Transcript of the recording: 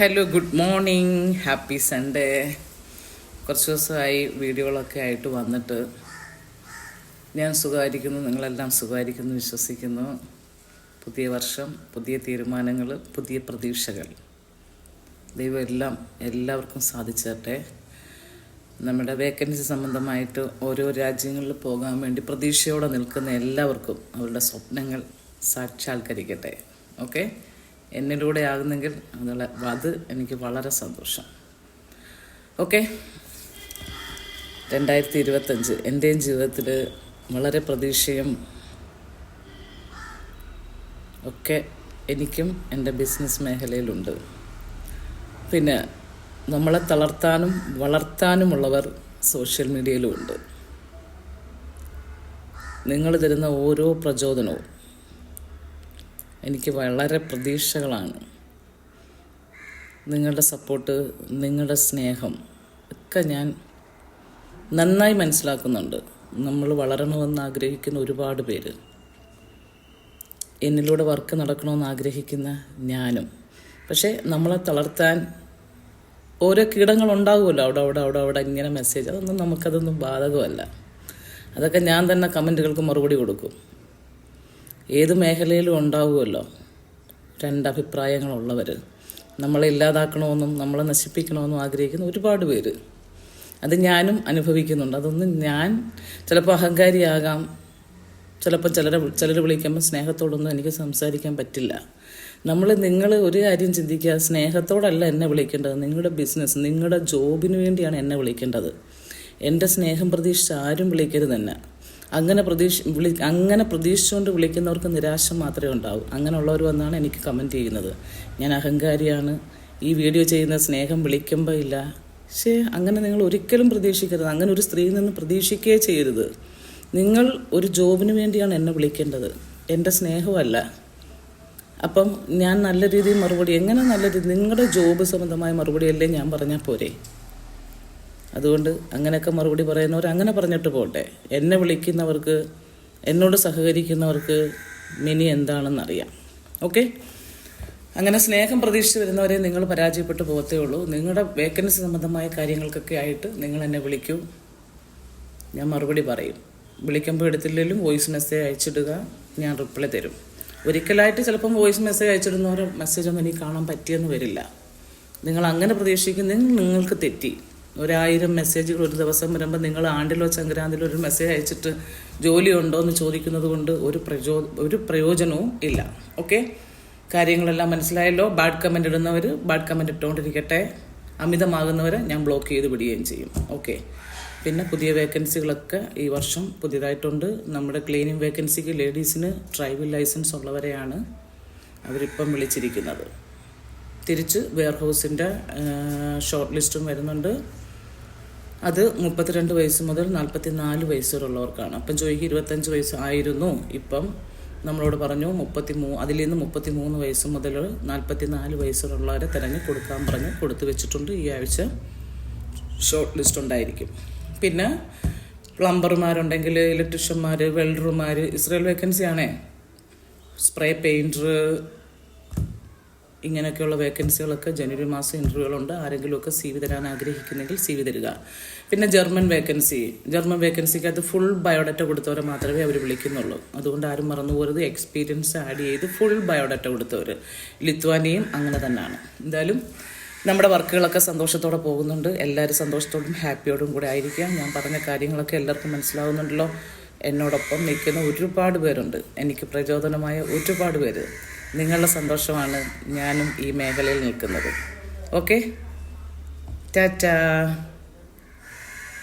Hello good morning happy Sunday കുറച്ച് ദിവസമായി വീഡിയോകളൊക്കെ ആയിട്ട് വന്നിട്ട് ഞാൻ സുഖമായിരിക്കുന്നു നിങ്ങളെല്ലാം സുഖമായിരിക്കുന്നു വിശ്വസിക്കുന്നു. പുതിയ വർഷം പുതിയ തീരുമാനങ്ങൾ പുതിയ പ്രതീക്ഷകൾ. ദൈവം എല്ലാം എല്ലാവർക്കും സാധിച്ചട്ടെ. നമ്മുടെ വേക്കൻസി സംബന്ധമായിട്ട് ഓരോ രാജ്യങ്ങളിൽ പോകാൻ വേണ്ടി പ്രതീക്ഷയോടെ നിൽക്കുന്ന എല്ലാവർക്കും അവരുടെ സ്വപ്നങ്ങൾ സാക്ഷാത്കരിക്കട്ടെ. ഓക്കെ എന്നിലൂടെ ആകുന്നെങ്കിൽ അതുള്ള അത് എനിക്ക് വളരെ സന്തോഷം. ഓക്കെ രണ്ടായിരത്തി ഇരുപത്തഞ്ച് എന്റെയും ജീവിതത്തിൽ വളരെ പ്രതീക്ഷയും ഒക്കെ എനിക്കും എന്റെ ബിസിനസ് മേഖലയിലുണ്ട്. പിന്നെ നമ്മളെ തളർത്താനും വളർത്താനുമുള്ളവർ സോഷ്യൽ മീഡിയയിലുമുണ്ട് നിങ്ങൾ തരുന്ന ഓരോ പ്രചോദനവും എനിക്ക് വളരെ പ്രതീക്ഷകളാണ്. നിങ്ങളുടെ സപ്പോർട്ട് നിങ്ങളുടെ സ്നേഹം ഒക്കെ ഞാൻ നന്നായി മനസ്സിലാക്കുന്നുണ്ട്. നമ്മൾ വളരണമെന്ന് ആഗ്രഹിക്കുന്ന ഒരുപാട് പേര്. എന്നിലൂടെ വർക്ക് നടക്കണമെന്ന് ആഗ്രഹിക്കുന്ന ഞാനും. പക്ഷേ നമ്മളെ തളർത്താൻ ഓരോ കീടങ്ങളുണ്ടാകുമല്ലോ അവിടെ അവിടെ അവിടെ അവിടെ ഇങ്ങനെ മെസ്സേജ് അതൊന്നും നമുക്കതൊന്നും ബാധകമല്ല. അതൊക്കെ ഞാൻ തന്നെ കമന്റുകൾക്ക് മറുപടി കൊടുക്കും. ഏത് മേഖലയിലും ഉണ്ടാവുമല്ലോ? രണ്ടഭിപ്രായങ്ങളുള്ളവർ. നമ്മളെ ഇല്ലാതാക്കണമെന്നും നമ്മളെ നശിപ്പിക്കണമെന്നും ആഗ്രഹിക്കുന്ന ഒരുപാട് പേര്. അത് ഞാനും അനുഭവിക്കുന്നുണ്ട്. അതൊന്നും ഞാൻ ചിലപ്പോൾ അഹങ്കാരിയാകാം. ചിലപ്പോൾ ചിലരെ ചിലർ വിളിക്കുമ്പോൾ സ്നേഹത്തോടൊന്നും എനിക്ക് സംസാരിക്കാൻ പറ്റില്ല. നമ്മൾ നിങ്ങൾ ഒരു കാര്യം ചിന്തിക്കുക സ്നേഹത്തോടല്ല എന്നെ വിളിക്കേണ്ടത്. നിങ്ങളുടെ ബിസിനസ് നിങ്ങളുടെ ജോബിന് വേണ്ടിയാണ് എന്നെ വിളിക്കേണ്ടത്. എന്റെ സ്നേഹം പ്രതീക്ഷിച്ച് ആരും വിളിക്കരുത് തന്നെ അങ്ങനെ പ്രതീക്ഷ വിളി അങ്ങനെ പ്രതീക്ഷിച്ചുകൊണ്ട് വിളിക്കുന്നവർക്ക് നിരാശ മാത്രമേ ഉണ്ടാവൂ. അങ്ങനെയുള്ളവർ വന്നാണ് എനിക്ക് കമന്റ് ചെയ്യുന്നത്. ഞാൻ അഹങ്കാരിയാണ്. ഈ വീഡിയോ ചെയ്യുന്ന സ്നേഹം വിളിക്കുമ്പോൾ ഇല്ല. പക്ഷേ അങ്ങനെ നിങ്ങൾ ഒരിക്കലും പ്രതീക്ഷിക്കരുത്. അങ്ങനെ ഒരു സ്ത്രീയിൽ നിന്ന് പ്രതീക്ഷിക്കുകയേ ചെയ്യരുത്. നിങ്ങൾ ഒരു ജോബിന് വേണ്ടിയാണ് എന്നെ വിളിക്കേണ്ടത്. എന്റെ സ്നേഹമല്ല. അപ്പം ഞാൻ നല്ല രീതിയിൽ മറുപടി എങ്ങനെ നല്ല രീതി നിങ്ങളുടെ ജോബ് സംബന്ധമായ മറുപടിയല്ലേ ഞാൻ പറഞ്ഞാൽ പോരെ? അതുകൊണ്ട് അങ്ങനെയൊക്കെ മറുപടി പറയുന്നവർ അങ്ങനെ പറഞ്ഞിട്ട് പോട്ടെ. എന്നെ വിളിക്കുന്നവർക്ക് എന്നോട് സഹകരിക്കുന്നവർക്ക് മിനി എന്താണെന്നറിയാം. ഓക്കെ? അങ്ങനെ സ്നേഹം പ്രതീക്ഷിച്ച് വരുന്നവരെ നിങ്ങൾ പരാജയപ്പെട്ടു പോകത്തേ ഉള്ളൂ. നിങ്ങളുടെ വേക്കൻസി സംബന്ധമായ കാര്യങ്ങൾക്കൊക്കെ ആയിട്ട് നിങ്ങൾ എന്നെ വിളിക്കൂ. ഞാൻ മറുപടി പറയും. വിളിക്കുമ്പോൾ എടുത്തില്ലെങ്കിലും വോയിസ് മെസ്സേജ് അയച്ചിടുക ഞാൻ റിപ്ലൈ തരും. ഒരിക്കലായിട്ട് ചിലപ്പം വോയിസ് മെസ്സേജ് അയച്ചിടുന്നവർ മെസ്സേജൊന്നും എനിക്ക് കാണാൻ പറ്റിയെന്ന് വരില്ല. നിങ്ങൾ അങ്ങനെ പ്രതീക്ഷിക്കുന്നെങ്കിൽ നിങ്ങൾക്ക് തെറ്റി. ഒരായിരം മെസ്സേജുകൾ ഒരു ദിവസം വരുമ്പോൾ നിങ്ങൾ ആണ്ടിലോ ചങ്കരാന്തിലോ ഒരു മെസ്സേജ് അയച്ചിട്ട് ജോലി ഉണ്ടോ എന്ന് ചോദിക്കുന്നത് കൊണ്ട് ഒരു പ്രചോ ഒരു പ്രയോജനവും ഇല്ല. ഓക്കെ കാര്യങ്ങളെല്ലാം മനസ്സിലായല്ലോ? ബാഡ് കമന്റ് ഇടുന്നവർ ബാഡ് കമന്റ് ഇട്ടുകൊണ്ടിരിക്കട്ടെ അമിതമാകുന്നവരെ ഞാൻ ബ്ലോക്ക് ചെയ്ത് വിടുകയും ചെയ്യും. ഓക്കെ പിന്നെ പുതിയ വേക്കൻസികളൊക്കെ ഈ വർഷം പുതിയതായിട്ടുണ്ട്. നമ്മുടെ ക്ലീനിങ് വേക്കൻസിക്ക് ലേഡീസിന് ഡ്രൈവിംഗ് ലൈസൻസ് ഉള്ളവരെയാണ് അവരിപ്പം വിളിച്ചിരിക്കുന്നത്. തിരിച്ച് വെയർ ഹൗസിന്റെ ഷോർട്ട് ലിസ്റ്റും വരുന്നുണ്ട്. അത് മുപ്പത്തിരണ്ട് വയസ്സ് മുതൽ നാൽപ്പത്തി നാല് വയസ്സ് വരെയുള്ളവർക്കാണ് അപ്പം ജോയിക്ക് ഇരുപത്തഞ്ച് വയസ്സ് ആയിരുന്നു ഇപ്പം നമ്മളോട് പറഞ്ഞു മുപ്പത്തി മൂ അതിൽ നിന്ന് മുപ്പത്തി മൂന്ന് വയസ്സ് മുതൽ നാൽപ്പത്തി നാല് വയസ്സുള്ളവരെ തിരഞ്ഞ് കൊടുക്കാൻ പറഞ്ഞ് കൊടുത്തു വെച്ചിട്ടുണ്ട്. ഈ ആഴ്ച ഷോർട്ട് ലിസ്റ്റ് ഉണ്ടായിരിക്കും. പിന്നെ പ്ലംബർമാരുണ്ടെങ്കിൽ ഇലക്ട്രീഷ്യന്മാർ വെൽഡർമാർ ഇസ്രയേൽ വേക്കൻസി ആണേ. സ്പ്രേ പെയിന്റർ ഇങ്ങനെയൊക്കെയുള്ള വേക്കൻസികളൊക്കെ ജനുവരി മാസം ഇന്റർവ്യൂകളുണ്ട് ആരെങ്കിലുമൊക്കെ സി വി തരാൻ ആഗ്രഹിക്കുന്നെങ്കിൽ സി വി തരിക. പിന്നെ ജർമ്മൻ വേക്കൻസി ജർമ്മൻ വേക്കൻസിക്കകത്ത് ഫുൾ ബയോഡാറ്റ കൊടുത്തവരെ മാത്രമേ അവർ വിളിക്കുന്നുള്ളൂ. അതുകൊണ്ട് ആരും മറന്നു പോരുത് എക്സ്പീരിയൻസ് ആഡ് ചെയ്ത് ഫുൾ ബയോഡാറ്റ കൊടുത്തവർ ലിത്വാനിയും അങ്ങനെ തന്നെയാണ്. എന്തായാലും നമ്മുടെ വർക്കുകളൊക്കെ സന്തോഷത്തോടെ പോകുന്നുണ്ട്. എല്ലാവരും സന്തോഷത്തോടും ഹാപ്പിയോടും കൂടെ ആയിരിക്കാം. ഞാൻ പറഞ്ഞ കാര്യങ്ങളൊക്കെ എല്ലാവർക്കും മനസ്സിലാവുന്നുണ്ടല്ലോ. എന്നോടൊപ്പം നിൽക്കുന്ന ഒരുപാട് പേരുണ്ട്. എനിക്ക് പ്രചോദനമായ ഒരുപാട് പേര്. നിങ്ങളുടെ സന്തോഷമാണ് ഞാനും ഈ മേഖലയിൽ നിൽക്കുന്നത്. ഓക്കെ ടാറ്റാ